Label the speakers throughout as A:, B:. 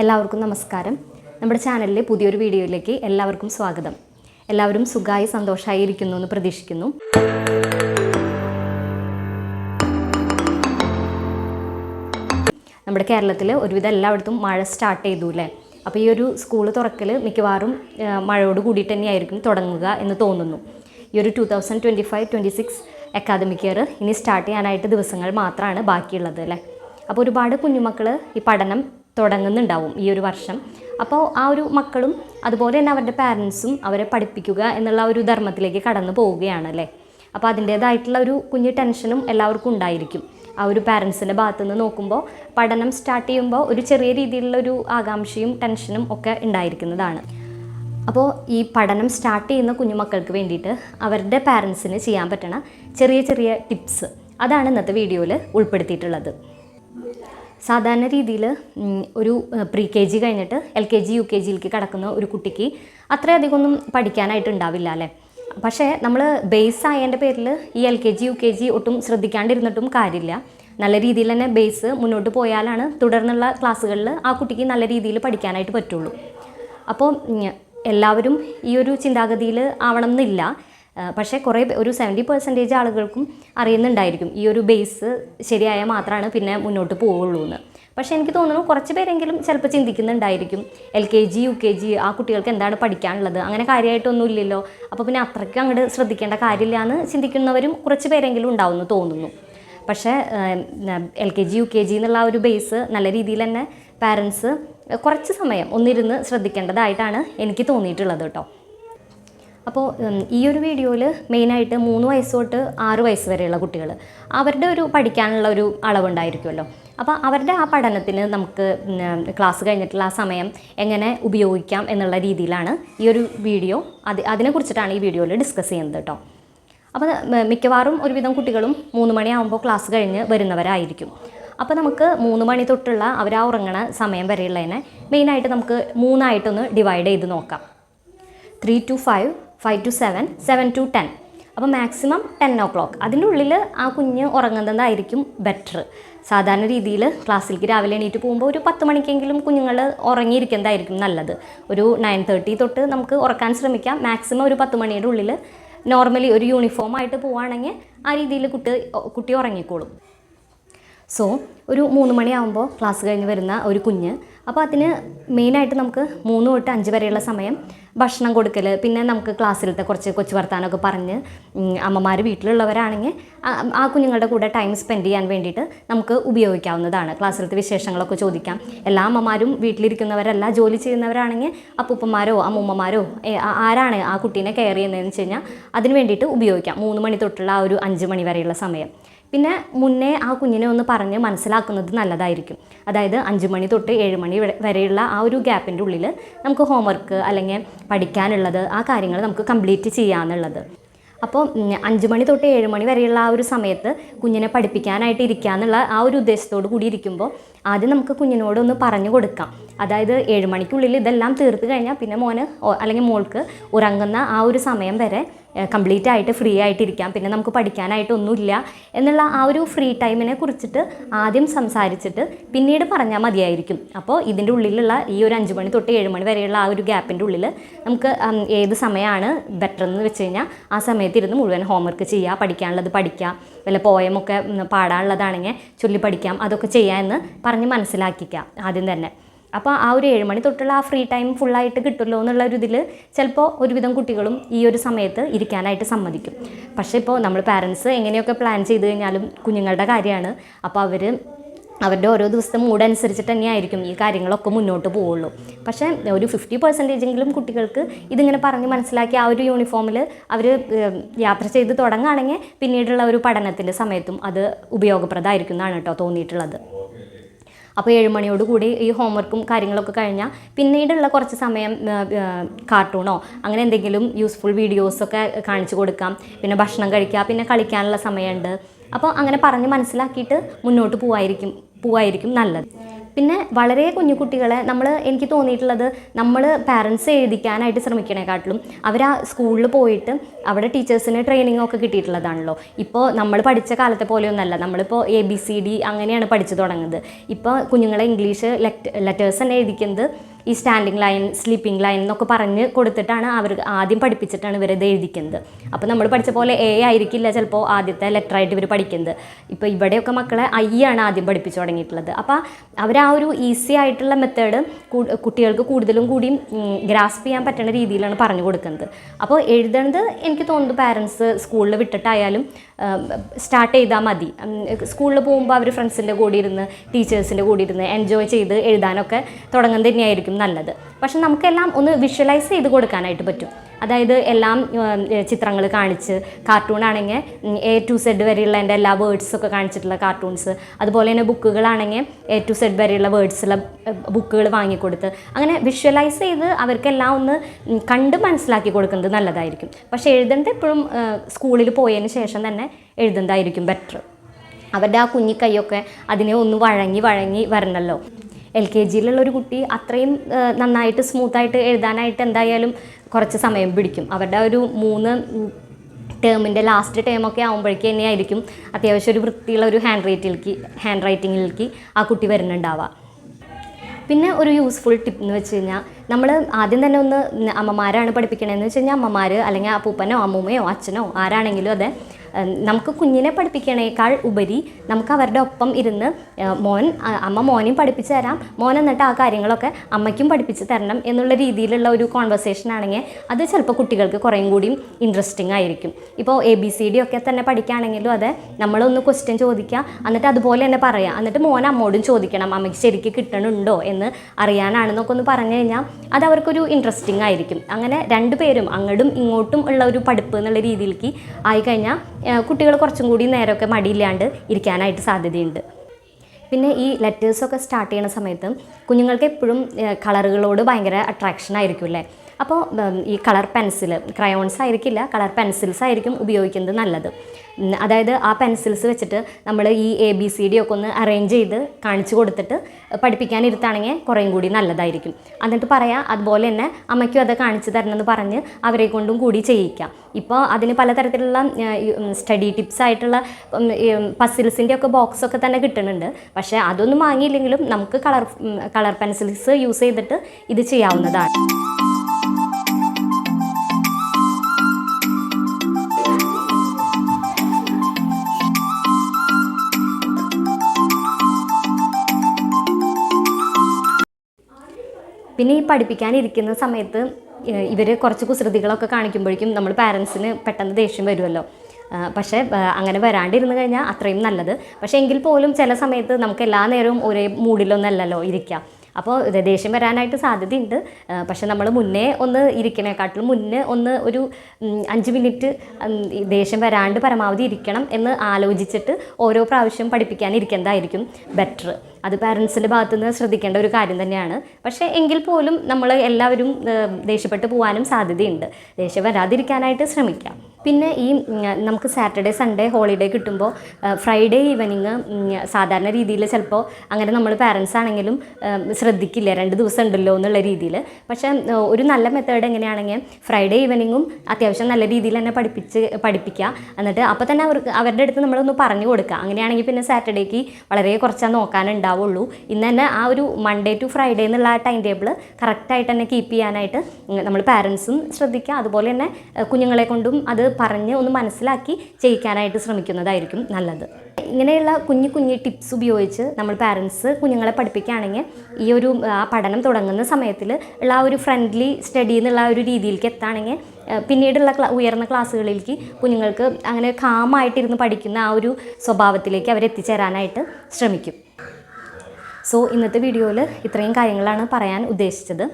A: എല്ലാവർക്കും നമസ്കാരം. നമ്മുടെ ചാനലിലെ പുതിയൊരു വീഡിയോയിലേക്ക് എല്ലാവർക്കും സ്വാഗതം. എല്ലാവരും സുഖമായി സന്തോഷമായി ഇരിക്കുന്നു എന്ന് പ്രതീക്ഷിക്കുന്നു. നമ്മുടെ കേരളത്തിൽ ഒരുവിധം എല്ലായിടത്തും മഴ സ്റ്റാർട്ട് ചെയ്തു അല്ലേ അപ്പോൾ ഈ ഒരു സ്കൂൾ തുറക്കൽ മിക്കവാറും മഴയോട് കൂടിയിട്ട് തന്നെയായിരിക്കും തുടങ്ങുക എന്ന് തോന്നുന്നു. ഈ ഒരു two thousand twenty five twenty six academic year ഇനി സ്റ്റാർട്ട് ചെയ്യാനായിട്ട് ദിവസങ്ങൾ മാത്രമാണ് ബാക്കിയുള്ളത് അല്ലേ അപ്പോൾ ഒരുപാട് കുഞ്ഞുമക്കൾ ഈ പഠനം തുടങ്ങുന്നുണ്ടാവും ഈ ഒരു വർഷം. അപ്പോൾ ആ ഒരു മക്കളും അതുപോലെ തന്നെ അവരുടെ പാരൻസും അവരെ പഠിപ്പിക്കുക എന്നുള്ള ഒരു ധർമ്മത്തിലേക്ക് കടന്നു പോവുകയാണ് അല്ലേ? അപ്പോൾ അതിന്റേതായിട്ടുള്ള ഒരു കുഞ്ഞു ടെൻഷനും എല്ലാവർക്കും ഉണ്ടായിരിക്കും. ആ ഒരു പാരൻസിന്റെ ഭാഗത്തു നിന്ന് നോക്കുമ്പോൾ പഠനം സ്റ്റാർട്ട് ചെയ്യുമ്പോൾ ഒരു ചെറിയ രീതിയിലുള്ള ഒരു ആകാംക്ഷയും ടെൻഷനും ഒക്കെ ഉണ്ടായിരിക്കുന്നതാണ്. അപ്പോൾ ഈ പഠനം സ്റ്റാർട്ട് ചെയ്യുന്ന കുഞ്ഞുമക്കൾക്ക് വേണ്ടിയിട്ട് അവരുടെ പാരൻസിന് ചെയ്യാൻ പറ്റണ ചെറിയ ചെറിയ ടിപ്സ് അതാണ് ഇന്നത്തെ വീഡിയോയിൽ ഉൾപ്പെടുത്തിയിട്ടുള്ളത്. സാധാരണ രീതിയിൽ ഒരു പ്രീ കെ ജി കഴിഞ്ഞിട്ട് L K G U K ജിയിലേക്ക് കടക്കുന്ന ഒരു കുട്ടിക്ക് അത്രയധികം ഒന്നും പഠിക്കാനായിട്ട് ഉണ്ടാവില്ല അല്ലേ? പക്ഷേ നമ്മൾ ബേസ് ആയതിന്റെ പേരിൽ ഈ L K G U K G ഒട്ടും ശ്രദ്ധിക്കാണ്ടിരുന്നിട്ടും കാര്യമില്ല. നല്ല രീതിയിൽ തന്നെ ബേസ് മുന്നോട്ട് പോയാലാണ് തുടർന്നുള്ള ക്ലാസ്സുകളിൽ ആ കുട്ടിക്ക് നല്ല രീതിയിൽ പഠിക്കാനായിട്ട് പറ്റുള്ളൂ. അപ്പോൾ എല്ലാവരും ഈ ഒരു ചിന്താഗതിയിൽ ആവണം എന്നില്ല പക്ഷേ കുറേ ഒരു സെവന്റി പെർസെന്റേജ് ആളുകൾക്കും അറിയുന്നുണ്ടായിരിക്കും. ഈ ഒരു ബേസ് ശരിയായാൽ മാത്രമാണ് പിന്നെ മുന്നോട്ട് പോവുള്ളൂ എന്ന് പക്ഷേ എനിക്ക് തോന്നുന്നു കുറച്ച് പേരെങ്കിലും ചിലപ്പോൾ ചിന്തിക്കുന്നുണ്ടായിരിക്കും. L K G U K G ആ കുട്ടികൾക്ക് എന്താണ് പഠിക്കാനുള്ളത്? അങ്ങനെ കാര്യമായിട്ടൊന്നും ഇല്ലല്ലോ. അപ്പോൾ പിന്നെ അത്രയ്ക്ക് അങ്ങോട്ട് ശ്രദ്ധിക്കേണ്ട കാര്യമില്ല എന്ന് ചിന്തിക്കുന്നവരും കുറച്ച് പേരെങ്കിലും ഉണ്ടാവുമെന്ന് തോന്നുന്നു. പക്ഷേ L K G U K G എന്നുള്ള ആ ഒരു ബേസ് നല്ല രീതിയിൽ തന്നെ പാരൻസ് കുറച്ച് സമയം ഒന്നിരുന്ന് ശ്രദ്ധിക്കേണ്ടതായിട്ടാണ് എനിക്ക് തോന്നിയിട്ടുള്ളത് കേട്ടോ. അപ്പോൾ ഈ ഒരു വീഡിയോയിൽ മെയിനായിട്ട് മൂന്ന് വയസ്സ് തൊട്ട് ആറ് വയസ്സ് വരെയുള്ള കുട്ടികൾ അവരുടെ ഒരു പഠിക്കാനുള്ള ഒരു അളവുണ്ടായിരിക്കുമല്ലോ. അപ്പോൾ അവരുടെ ആ പഠനത്തിന് നമുക്ക് ക്ലാസ് കഴിഞ്ഞിട്ടുള്ള ആ സമയം എങ്ങനെ ഉപയോഗിക്കാം എന്നുള്ള രീതിയിലാണ് ഈ ഒരു വീഡിയോ അത് അതിനെക്കുറിച്ചിട്ടാണ് ഈ വീഡിയോയിൽ ഡിസ്കസ് ചെയ്യുന്നത് കേട്ടോ. അപ്പോൾ മിക്കവാറും ഒരുവിധം കുട്ടികളും മൂന്ന് മണിയാകുമ്പോൾ ക്ലാസ് കഴിഞ്ഞ് വരുന്നവരായിരിക്കും. അപ്പോൾ നമുക്ക് മൂന്ന് മണി തൊട്ടുള്ള അവർ ആ ഉറങ്ങണ സമയം വരെയുള്ളതിനെ മെയിനായിട്ട് നമുക്ക് മൂന്നായിട്ടൊന്ന് ഡിവൈഡ് ചെയ്ത് നോക്കാം. Three two five five two seven seven two ten അപ്പോൾ മാക്സിമം ടെൻ ഓ ക്ലോക്ക് അതിന്റെ ഉള്ളിൽ ആ കുഞ്ഞ് ഉറങ്ങുന്നതായിരിക്കും ബെറ്റർ സാധാരണ രീതിയിൽ ക്ലാസ്സിലേക്ക് രാവിലെ എണീറ്റ് പോകുമ്പോൾ ഒരു പത്ത് മണിക്കെങ്കിലും കുഞ്ഞുങ്ങൾ ഉറങ്ങിയിരിക്കുന്നതായിരിക്കും നല്ലത്. ഒരു നയൻ തേർട്ടി തൊട്ട് നമുക്ക് ഉറക്കാൻ ശ്രമിക്കാം. മാക്സിമം ഒരു പത്ത് മണിയുടെ ഉള്ളിൽ നോർമലി ഒരു യൂണിഫോം ആയിട്ട് പോവുകയാണെങ്കിൽ ആ രീതിയിൽ കുട്ടി കുട്ടി ഉറങ്ങിക്കോളും. സോ ഒരു മൂന്ന് മണിയാകുമ്പോൾ ക്ലാസ് കഴിഞ്ഞ് വരുന്ന ഒരു കുഞ്ഞ്. അപ്പോൾ അതിന് മെയിനായിട്ട് നമുക്ക് മൂന്ന് തൊട്ട് അഞ്ച് വരെയുള്ള സമയം ഭക്ഷണം കൊടുക്കൽ പിന്നെ നമുക്ക് ക്ലാസ്സിലത്തെ കുറച്ച് കൊച്ചു വർത്താനമൊക്കെ പറഞ്ഞ് അമ്മമാർ വീട്ടിലുള്ളവരാണെങ്കിൽ ആ- കുഞ്ഞുങ്ങളുടെ കൂടെ ടൈം സ്പെൻഡ് ചെയ്യാൻ വേണ്ടിയിട്ട് നമുക്ക് ഉപയോഗിക്കാവുന്നതാണ്. ക്ലാസ്സിലത്തെ വിശേഷങ്ങളൊക്കെ ചോദിക്കാം. എല്ലാ അമ്മമാരും വീട്ടിലിരിക്കുന്നവരല്ല ജോലി ചെയ്യുന്നവരാണെങ്കിൽ അപ്പൂപ്പന്മാരോ അമ്മൂമ്മമാരോ ആരാണ് ആ കുട്ടീനെ കെയർ ചെയ്യുന്നതെന്ന് വെച്ച് കഴിഞ്ഞാൽ അതിന് വേണ്ടിയിട്ട് ഉപയോഗിക്കാം. മൂന്ന് മണി തൊട്ടുള്ള ആ ഒരു അഞ്ച് മണി വരെയുള്ള സമയം. പിന്നെ മുന്നേ ആ കുഞ്ഞിനെ ഒന്ന് പറഞ്ഞ് മനസ്സിലാക്കുന്നത് നല്ലതായിരിക്കും. അതായത് അഞ്ച് മണി തൊട്ട് ഏഴ് മണി വരെയുള്ള ആ ഒരു ഗ്യാപ്പിന്റെ ഉള്ളിൽ നമുക്ക് ഹോംവർക്ക് അല്ലെങ്കിൽ പഠിക്കാനുള്ളത് ആ കാര്യങ്ങൾ നമുക്ക് കംപ്ലീറ്റ് ചെയ്യാമെന്നുള്ളത് അപ്പോൾ അഞ്ച് മണി തൊട്ട് ഏഴ് മണി വരെയുള്ള ആ ഒരു സമയത്ത് കുഞ്ഞിനെ പഠിപ്പിക്കാനായിട്ട് ഇരിക്കുക എന്നുള്ള ആ ഒരു ഉദ്ദേശത്തോട് കൂടി ഇരിക്കുമ്പോൾ ആദ്യം നമുക്ക് കുഞ്ഞിനോടൊന്ന് പറഞ്ഞു കൊടുക്കാം. അതായത് ഏഴ് മണിക്കുള്ളിൽ ഇതെല്ലാം തീർത്ത് കഴിഞ്ഞാൽ പിന്നെ മോന് അല്ലെങ്കിൽ മോൾക്ക് ഉറങ്ങുന്ന ആ ഒരു സമയം വരെ കംപ്ലീറ്റ് ആയിട്ട് ഫ്രീ ആയിട്ടിരിക്കാം. പിന്നെ നമുക്ക് പഠിക്കാനായിട്ടൊന്നുമില്ല എന്നുള്ള ആ ഒരു ഫ്രീ ടൈമിനെ കുറിച്ചിട്ട് ആദ്യം സംസാരിച്ചിട്ട് പിന്നീട് പറഞ്ഞാൽ മതിയായിരിക്കും. അപ്പോൾ ഇതിന്റെ ഉള്ളിലുള്ള ഈ ഒരു അഞ്ച് മണി തൊട്ട് ഏഴ് മണി വരെയുള്ള ആ ഒരു ഗ്യാപ്പിന്റെ ഉള്ളിൽ നമുക്ക് ഏത് സമയമാണ് ബെറ്റർ എന്ന് വെച്ച് കഴിഞ്ഞാൽ ആ സമയത്ത് ഇരുന്ന് മുഴുവൻ ഹോംവർക്ക് ചെയ്യുക പഠിക്കാനുള്ളത് പഠിക്കുക വല്ല പോയമൊക്കെ പാടാനുള്ളതാണെങ്കിൽ ചൊല്ലി പഠിക്കാം അതൊക്കെ ചെയ്യാമെന്ന് പറഞ്ഞ് മനസ്സിലാക്കിക്കാം ആദ്യം തന്നെ. അപ്പോൾ ആ ഒരു ഏഴ് മണി തൊട്ടുള്ള ആ ഫ്രീ ടൈം ഫുള്ളായിട്ട് കിട്ടുമല്ലോ എന്നുള്ള ഒരു ഇതിൽ ചിലപ്പോൾ ഒരുവിധം കുട്ടികളും ഈ ഒരു സമയത്ത് ഇരിക്കാനായിട്ട് സമ്മതിക്കും. പക്ഷേ ഇപ്പോൾ നമ്മൾ പാരൻസ് എങ്ങനെയൊക്കെ പ്ലാൻ ചെയ്ത് കഴിഞ്ഞാലും കുഞ്ഞുങ്ങളുടെ കാര്യമാണ് അപ്പോൾ അവർ അവരുടെ ഓരോ ദിവസത്തെ മൂഡ് അനുസരിച്ചിട്ട് തന്നെയായിരിക്കും ഈ കാര്യങ്ങളൊക്കെ മുന്നോട്ട് പോവുള്ളൂ. പക്ഷേ ഒരു ഫിഫ്റ്റി പെർസെന്റേജെങ്കിലും കുട്ടികൾക്ക് ഇതിങ്ങനെ പറഞ്ഞ് മനസ്സിലാക്കി ആ ഒരു യൂണിഫോമിൽ അവർ യാത്ര ചെയ്ത് തുടങ്ങുകയാണെങ്കിൽ പിന്നീടുള്ള ഒരു പഠനത്തിന്റെ സമയത്തും അത് ഉപയോഗപ്രദമായിരിക്കും എന്നാണ് കേട്ടോ തോന്നിയിട്ടുള്ളത്. അപ്പോൾ ഏഴ് മണിയോട് കൂടി ഈ ഹോംവർക്കും കാര്യങ്ങളൊക്കെ കഴിഞ്ഞാൽ പിന്നീടുള്ള കുറച്ച് സമയം കാർട്ടൂണോ അങ്ങനെ എന്തെങ്കിലും യൂസ്ഫുൾ വീഡിയോസൊക്കെ കാണിച്ചു കൊടുക്കാം. പിന്നെ ഭക്ഷണം കഴിക്കുക പിന്നെ കളിക്കാനുള്ള സമയമുണ്ട്. അപ്പോൾ അങ്ങനെ പറഞ്ഞ് മനസ്സിലാക്കിയിട്ട് മുന്നോട്ട് പോവായിരിക്കും പോവായിരിക്കും നല്ലത്. പിന്നെ വളരെ കുഞ്ഞു കുട്ടികളെ നമ്മൾ എനിക്ക് തോന്നിയിട്ടുള്ളത് നമ്മൾ പാരൻസ് എഴുതിക്കാനായിട്ട് ശ്രമിക്കണേക്കാട്ടിലും അവർ ആ സ്കൂളിൽ പോയിട്ട് അവിടെ ടീച്ചേഴ്സിന് ട്രെയിനിങ് ഒക്കെ കിട്ടിയിട്ടുള്ളതാണല്ലോ. ഇപ്പോൾ നമ്മൾ പഠിച്ച കാലത്തെ പോലെയൊന്നല്ല. നമ്മളിപ്പോൾ എ ബി സി ഡി അങ്ങനെയാണ് പഠിച്ചു തുടങ്ങുന്നത്. ഇപ്പോൾ കുഞ്ഞുങ്ങളെ ഇംഗ്ലീഷ് ലെറ്റേഴ്സ് തന്നെ എഴുതിക്കുന്നത്. ഈ സ്റ്റാൻഡിങ് ലൈൻ സ്ലീപ്പിംഗ് ലൈൻ എന്നൊക്കെ പറഞ്ഞ് കൊടുത്തിട്ടാണ് അവർ ആദ്യം പഠിപ്പിച്ചിട്ടാണ് ഇവരിത് എഴുതിക്കുന്നത്. അപ്പോൾ നമ്മൾ പഠിച്ച പോലെ എ ആയിരിക്കില്ല ചിലപ്പോൾ ആദ്യത്തെ ലെറ്ററായിട്ട് ഇവർ പഠിക്കുന്നത്. ഇപ്പോൾ ഇവിടെയൊക്കെ മക്കളെ ഐ ആണ് ആദ്യം പഠിപ്പിച്ചു തുടങ്ങിയിട്ടുള്ളത്. അപ്പോൾ അവർ ആ ഒരു ഈസി ആയിട്ടുള്ള മെത്തേഡ് കുട്ടികൾക്ക് കൂടുതലും കൂടിയും ഗ്രാസ്പ് ചെയ്യാൻ പറ്റുന്ന രീതിയിലാണ് പറഞ്ഞു കൊടുക്കുന്നത്. അപ്പോൾ എഴുതുന്നത് എനിക്ക് തോന്നുന്നു പാരൻസ് സ്കൂളിൽ വിട്ടിട്ടായാലും സ്റ്റാർട്ട് ചെയ്താൽ മതി. സ്കൂളിൽ പോകുമ്പോൾ അവർ ഫ്രണ്ട്സിന്റെ കൂടെ ഇരുന്ന് ടീച്ചേഴ്സിന്റെ കൂടെ ഇരുന്ന് എൻജോയ് ചെയ്ത് എഴുതാനൊക്കെ തുടങ്ങുന്നത് തന്നെയായിരിക്കും. നല്ലത്. പക്ഷെ നമുക്കെല്ലാം ഒന്ന് വിഷ്വലൈസ് ചെയ്ത് കൊടുക്കാനായിട്ട് പറ്റും. അതായത് എല്ലാം ചിത്രങ്ങൾ കാണിച്ച് കാർട്ടൂൺ ആണെങ്കിൽ എ ടു സെഡ് വരെയുള്ള എന്റെ എല്ലാ വേർഡ്സൊക്കെ കാണിച്ചിട്ടുള്ള കാർട്ടൂൺസ് അതുപോലെ തന്നെ ബുക്കുകളാണെങ്കിൽ എ ടു സെഡ് വരെയുള്ള വേർഡ്സുള്ള ബുക്കുകൾ വാങ്ങിക്കൊടുത്ത് അങ്ങനെ വിഷ്വലൈസ് ചെയ്ത് അവർക്കെല്ലാം ഒന്ന് കണ്ട് മനസ്സിലാക്കി കൊടുക്കുന്നത് നല്ലതായിരിക്കും. പക്ഷേ എഴുതേണ്ടത് എപ്പോഴും സ്കൂളിൽ പോയതിന് ശേഷം തന്നെ എഴുതുന്നതായിരിക്കും ബെറ്റർ അവരുടെ ആ കുഞ്ഞി കൈയൊക്കെ അതിനെ ഒന്ന് വഴങ്ങി വഴങ്ങി വരണമല്ലോ എൽ കെ ജിയിലുള്ള ഒരു കുട്ടി അത്രയും നന്നായിട്ട് സ്മൂത്തായിട്ട് എഴുതാനായിട്ട് എന്തായാലും കുറച്ച് സമയം പിടിക്കും. അവരുടെ ഒരു മൂന്ന് ടേമിന്റെ ലാസ്റ്റ് ടേമൊക്കെ ആകുമ്പോഴേക്ക് തന്നെയായിരിക്കും അത്യാവശ്യം ഒരു വൃത്തിയുള്ള ഒരു ഹാൻഡ് റൈറ്റിലേക്ക് ഹാൻഡ് റൈറ്റിങ്ങിലേക്ക് ആ കുട്ടി വരുന്നുണ്ടാവുക. പിന്നെ ഒരു യൂസ്ഫുൾ ടിപ്പ് എന്ന് വെച്ച് കഴിഞ്ഞാൽ നമ്മൾ ആദ്യം തന്നെ ഒന്ന് അമ്മമാരാണ് പഠിപ്പിക്കണതെന്ന് വെച്ച് കഴിഞ്ഞാൽ അമ്മമാർ അല്ലെങ്കിൽ അപ്പൂപ്പനോ അമ്മൂമ്മയോ അച്ഛനോ ആരാണെങ്കിലും അതെ നമുക്ക് കുഞ്ഞിനെ പഠിപ്പിക്കണേക്കാൾ ഉപരി നമുക്ക് അവരുടെ ഒപ്പം ഇരുന്ന് മോൻ അമ്മ മോനെയും പഠിപ്പിച്ചു തരാം. മോൻ എന്നിട്ട് ആ കാര്യങ്ങളൊക്കെ അമ്മയ്ക്കും പഠിപ്പിച്ച് തരണം എന്നുള്ള രീതിയിലുള്ള ഒരു കോൺവെർസേഷൻ ആണെങ്കിൽ അത് ചിലപ്പോൾ കുട്ടികൾക്ക് കുറേയും കൂടിയും ഇൻട്രസ്റ്റിംഗ് ആയിരിക്കും. ഇപ്പോൾ എ ബി സി ഡി ഒക്കെ തന്നെ പഠിക്കുകയാണെങ്കിലും അതെ നമ്മളൊന്ന് ക്വസ്റ്റ്യൻ ചോദിക്കുക എന്നിട്ട് അതുപോലെ തന്നെ പറയാം എന്നിട്ട് മോൻ അമ്മോടും ചോദിക്കണം അമ്മയ്ക്ക് ശരിക്ക് കിട്ടണുണ്ടോ എന്ന് അറിയാനാണെന്നൊക്കെ ഒന്ന് പറഞ്ഞു കഴിഞ്ഞാൽ അത് അവർക്കൊരു ഇൻട്രസ്റ്റിംഗ് ആയിരിക്കും. അങ്ങനെ രണ്ടുപേരും അങ്ങോട്ടും ഇങ്ങോട്ടും ഉള്ള ഒരു പഠിപ്പ് എന്നുള്ള രീതിയിലേക്ക് ആയിക്കഴിഞ്ഞാൽ കുട്ടികൾ കുറച്ചും കൂടി നേരമൊക്കെ മടിയില്ലാണ്ട് ഇരിക്കാനായിട്ട് സാധ്യതയുണ്ട്. പിന്നെ ഈ ലെറ്റേഴ്സൊക്കെ സ്റ്റാർട്ട് ചെയ്യുന്ന സമയത്ത് കുഞ്ഞുങ്ങൾക്ക് എപ്പോഴും കളറുകളോട് ഭയങ്കര അട്രാക്ഷൻ ആയിരിക്കും അല്ലേ? അപ്പോൾ ഈ കളർ പെൻസിൽ ക്രയോൺസ് ആയിരിക്കില്ല കളർ പെൻസിൽസ് ആയിരിക്കും ഉപയോഗിക്കുന്നത് നല്ലത്. അതായത് ആ പെൻസിൽസ് വെച്ചിട്ട് നമ്മൾ ഈ എ ബി സി ഡി ഒക്കെ ഒന്ന് അറേഞ്ച് ചെയ്ത് കാണിച്ചു കൊടുത്തിട്ട് പഠിപ്പിക്കാനിരുത്താണെങ്കിൽ കുറേയും കൂടി നല്ലതായിരിക്കും. എന്നിട്ട് പറയാം അതുപോലെ തന്നെ അമ്മയ്ക്കും അത് കാണിച്ചു തരണമെന്ന് പറഞ്ഞ് അവരെ കൊണ്ടും കൂടി ചെയ്യിക്കാം. ഇപ്പോൾ അതിന് പലതരത്തിലുള്ള സ്റ്റഡി ടിപ്സ് ആയിട്ടുള്ള പസിൽസിന്റെ ഒക്കെ ബോക്സ് ഒക്കെ തന്നെ കിട്ടുന്നുണ്ട്. പക്ഷേ അതൊന്നും വാങ്ങിയില്ലെങ്കിലും നമുക്ക് കളർ കളർ പെൻസിൽസ് യൂസ് ചെയ്തിട്ട് ഇത് ചെയ്യാവുന്നതാണ്. പിന്നെ ഈ പഠിപ്പിക്കാനിരിക്കുന്ന സമയത്ത് ഇവർ കുറച്ച് കുസൃതികളൊക്കെ കാണിക്കുമ്പോഴേക്കും നമ്മൾ പാരൻസിന് പെട്ടെന്ന് ദേഷ്യം വരുമല്ലോ പക്ഷേ അങ്ങനെ വരാണ്ടിരുന്നു കഴിഞ്ഞാൽ അത്രയും നല്ലത്. പക്ഷേ എങ്കിൽ പോലും ചില സമയത്ത് നമുക്ക് എല്ലാ നേരവും ഒരേ മൂഡിലൊന്നല്ലല്ലോ ഇരിക്കുക അപ്പോൾ ദേഷ്യം വരാനായിട്ട് സാധ്യതയുണ്ട്. പക്ഷെ നമ്മൾ മുന്നേ ഒന്ന് ഇരിക്കണേക്കാട്ടിലും മുന്നേ ഒന്ന് ഒരു അഞ്ച് മിനിറ്റ് ദേഷ്യം വരാണ്ട് പരമാവധി ഇരിക്കണം എന്ന് ആലോചിച്ചിട്ട് ഓരോ പ്രാവശ്യം പഠിപ്പിക്കാനിരിക്കുന്നതായിരിക്കും ബെറ്റർ അത് പാരൻസിന്റെ ഭാഗത്തു നിന്ന് ശ്രദ്ധിക്കേണ്ട ഒരു കാര്യം തന്നെയാണ്. പക്ഷേ എങ്കിൽ പോലും നമ്മൾ എല്ലാവരും ദേഷ്യപ്പെട്ട് പോകാനും സാധ്യതയുണ്ട്. ദേഷ്യം വരാതിരിക്കാനായിട്ട് ശ്രമിക്കാം. പിന്നെ ഈ നമുക്ക് സാറ്റർഡേ സൺഡേ ഹോളിഡേ കിട്ടുമ്പോൾ ഫ്രൈഡേ ഈവനിങ് സാധാരണ രീതിയിൽ ചിലപ്പോൾ അങ്ങനെ നമ്മൾ പാരൻസ് ആണെങ്കിലും ശ്രദ്ധിക്കില്ല? രണ്ട് ദിവസം ഉണ്ടല്ലോ എന്നുള്ള രീതിയിൽ പക്ഷേ ഒരു നല്ല മെത്തേഡ് എങ്ങനെയാണെങ്കിൽ ഫ്രൈഡേ ഈവനിങ്ങും അത്യാവശ്യം നല്ല രീതിയിൽ തന്നെ പഠിപ്പിച്ച് പഠിപ്പിക്കുക എന്നിട്ട് അപ്പോൾ തന്നെ അവർക്ക് അവരുടെ അടുത്ത് നമ്മളൊന്ന് പറഞ്ഞു കൊടുക്കുക അങ്ങനെയാണെങ്കിൽ പിന്നെ സാറ്റർഡേക്ക് വളരെ കുറച്ചാൽ നോക്കാനുണ്ടാവുള്ളൂ. ഇന്ന് തന്നെ ആ ഒരു മൺഡേ ടു ഫ്രൈഡേ എന്നുള്ള ആ ടൈം ടേബിൾ കറക്റ്റായിട്ട് തന്നെ കീപ്പ് ചെയ്യാനായിട്ട് നമ്മൾ പാരൻസും ശ്രദ്ധിക്കുക അതുപോലെ തന്നെ കുഞ്ഞുങ്ങളെ കൊണ്ടും അത് പറഞ്ഞ് ഒന്ന് മനസ്സിലാക്കി ചെയ്യിക്കാനായിട്ട് ശ്രമിക്കുന്നതായിരിക്കും നല്ലത്. ഇങ്ങനെയുള്ള കുഞ്ഞു കുഞ്ഞു ടിപ്സ് ഉപയോഗിച്ച് നമ്മൾ പാരൻസ് കുഞ്ഞുങ്ങളെ പഠിപ്പിക്കുകയാണെങ്കിൽ ഈ ഒരു ആ പഠനം തുടങ്ങുന്ന സമയത്തിൽ ഉള്ള ആ ഒരു ഫ്രണ്ട്ലി സ്റ്റഡി എന്നുള്ള ഒരു രീതിയിലേക്ക് എത്താണെങ്കിൽ പിന്നീടുള്ള ക്ലാ ഉയർന്ന ക്ലാസ്സുകളിലേക്ക് കുഞ്ഞുങ്ങൾക്ക് അങ്ങനെ കാമായിട്ടിരുന്ന് പഠിക്കുന്ന ആ ഒരു സ്വഭാവത്തിലേക്ക് അവരെത്തിച്ചേരാനായിട്ട് ശ്രമിക്കും. സോ ഇന്നത്തെ വീഡിയോയിൽ ഇത്രയും കാര്യങ്ങളാണ് പറയാൻ ഉദ്ദേശിച്ചത്.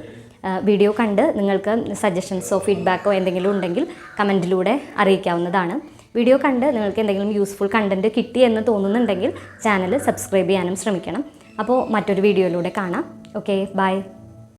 A: വീഡിയോ കണ്ട് നിങ്ങൾക്ക് സജഷൻസോ ഫീഡ്ബാക്കോ എന്തെങ്കിലും ഉണ്ടെങ്കിൽ കമന്റിലൂടെ അറിയിക്കാവുന്നതാണ്. വീഡിയോ കണ്ട് നിങ്ങൾക്ക് എന്തെങ്കിലും യൂസ്ഫുൾ കണ്ടന്റ് കിട്ടി എന്ന് തോന്നുന്നുണ്ടെങ്കിൽ ചാനൽ സബ്സ്ക്രൈബ് ചെയ്യാനും ശ്രമിക്കണം. അപ്പോൾ മറ്റൊരു വീഡിയോയിലൂടെ കാണാം. Okay bye